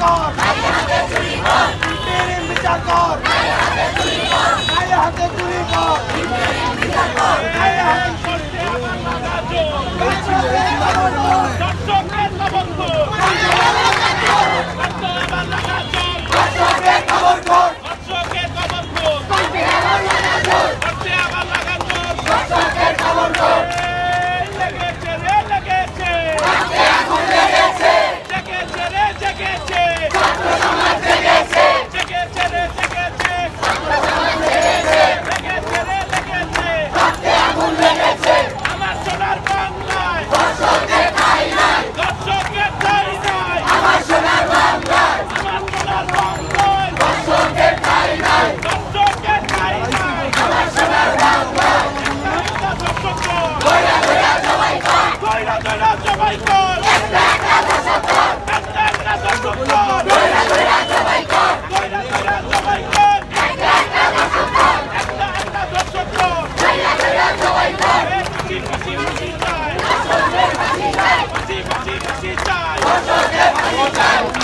God!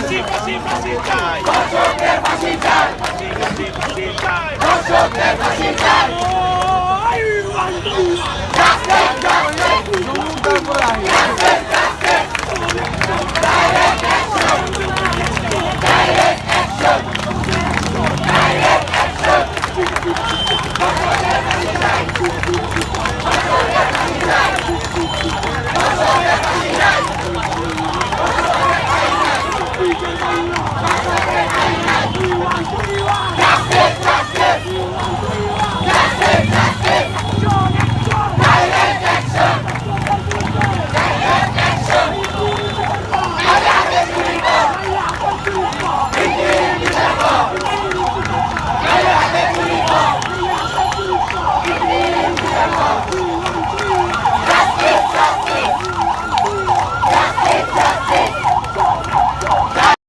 ফাঁসি ফাঁসি ফাঁসি চাই দর্শকদের ফাঁসি চাই ফাঁসি ফাঁসি ফাঁসি চাই দর্শকদের ফাঁসি চাই